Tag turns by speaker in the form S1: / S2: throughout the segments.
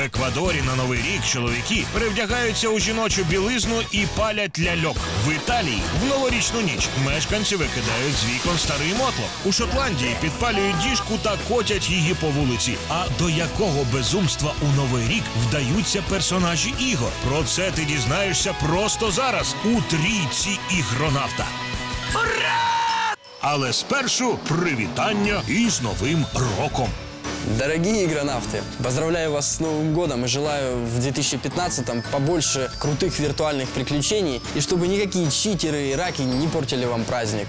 S1: Еквадорі на новий рік чоловіки перевдягаються у жіночу білизну і палять ляльок. В Італії в новорічну ніч мешканці викидають з вікон старий мотлох. У Шотландії підпалюють діжку та котять її по вулиці. А до якого безумства у новий рік вдаються персонажі ігор? Про це ти дізнаєшся просто зараз у трійці ігронавта. Але спершу привітання із новим роком.
S2: Дорогие игронавты, поздравляю вас с Новым годом и желаю в 2015-м побольше крутых виртуальных приключений и чтобы никакие читеры и раки не портили вам праздник.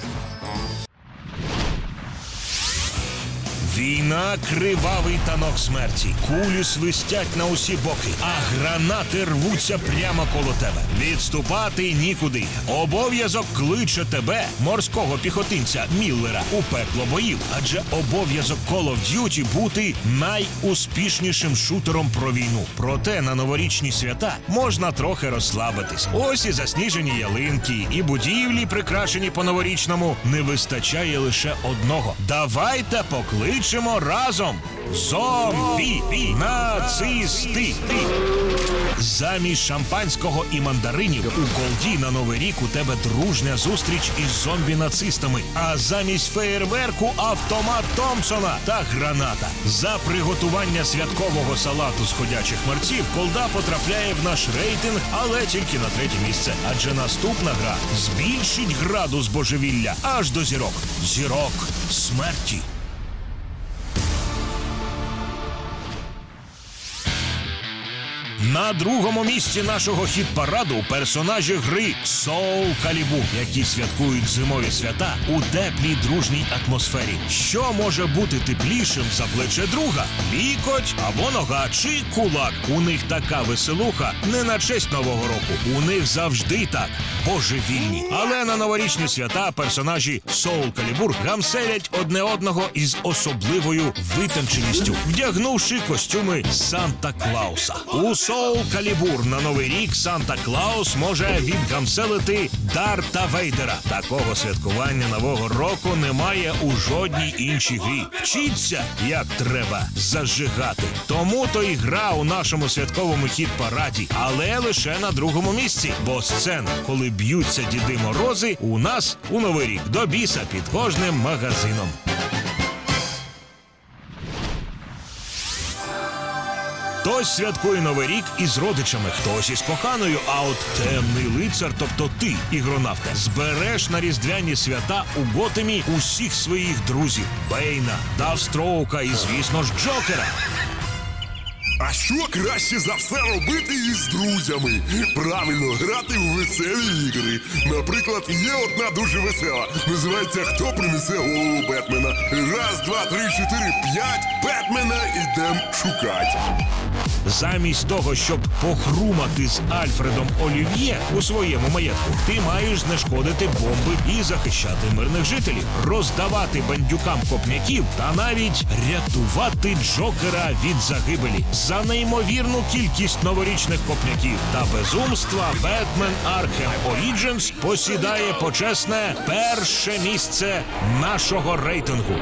S1: Війна кривавий танок смерті. Кулі свистять на усі боки, а гранати рвуться прямо коло тебе. Відступати нікуди. Обов'язок кличе тебе, морського піхотинця Міллера, у пекло боїв. Адже обов'язок Call of Duty бути найуспішнішим шутером про війну. Проте на новорічні свята можна трохи розслабитись. Ось і засніжені ялинки, і будівлі, прикрашені по новорічному, не вистачає лише одного. Давайте покличемо разом. Зомбі нацисти. Замість шампанського і мандаринів у Голді на Новий рік у тебе дружня зустріч із зомбі-нацистами. А замість феєрверку автомат Томпсона та граната. За приготування святкового салату з ходячих мерців колда потрапляє в наш рейтинг, але тільки на третє місце. Адже наступна гра збільшить градус божевілля аж до зірок. Зірок смерті. На другому місці нашого хіт-параду персонажі гри Soul Calibur, які святкують зимові свята у теплій дружній атмосфері. Що може бути теплішим за плече друга? Лікоть або нога чи кулак. У них така веселуха не на честь нового року. У них завжди так божевільні. Але на новорічні свята персонажі Soul Calibur гамселять одне одного із особливою витонченістю, вдягнувши костюми Санта Клауса. У Soul Calibur на новий рік Санта Клаус може відгамселити Дарта Вейдера. Такого святкування нового року немає у жодній іншій грі. Вчіться, як треба зажигати. Тому то і гра у нашому святковому хіт-параді, але лише на другому місці. Бо сцена, коли б'ються діди морози, у нас у новий рік до біса під кожним магазином. Хтось святкує новий рік із родичами, хтось із коханою. А от темний лицар, тобто ти, ігронавте, збереш на різдвяні свята у Готемі усіх своїх друзів: Бейна, Давстроука і, звісно ж, Джокера.
S3: А що краще за все робити із друзями? Правильно, грати в веселі ігри. Наприклад, є одна дуже весела. Називається Хто принесе голову три, чотири, п'ять. Бетмена ідем шукать.
S1: Замість того, щоб похрумати з Альфредом Олів'є у своєму маєтку, ти маєш знешкодити бомби і захищати мирних жителів, роздавати бандюкам копняків та навіть рятувати Джокера від загибелі. За неймовірну кількість новорічних копняків та безумства Бетмен Архем Origins посідає почесне перше місце нашого рейтингу.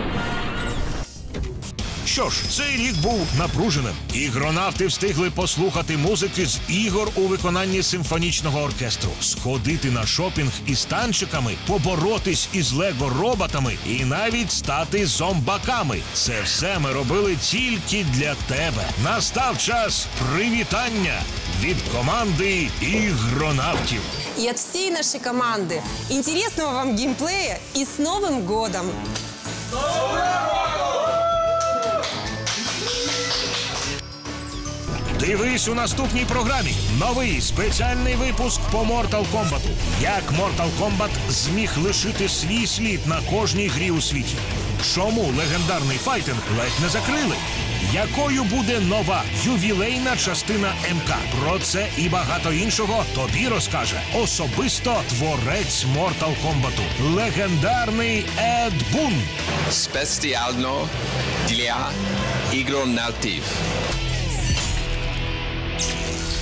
S1: Що ж, цей рік був напруженим. Ігронавти встигли послухати музики з ігор у виконанні симфонічного оркестру, сходити на шопінг із танчиками, поборотись із лего-роботами і навіть стати зомбаками. Це все ми робили тільки для тебе. Настав час привітання від команди ігронавтів.
S4: и от всей нашей команды интересного вам геймплея и с Новым годом!
S1: Дивись у наступній програмі. Новий спеціальний випуск по Mortal Kombat. Як Mortal Kombat зміг лишити свій слід на кожній грі у світі. Чому легендарний файтинг ледь не закрили? Якою буде нова ювілейна частина МК? Про це і багато іншого тобі розкаже особисто творець Mortal Kombat. Легендарний Ед Бун.
S5: Specialno для игронавтів. Thank you.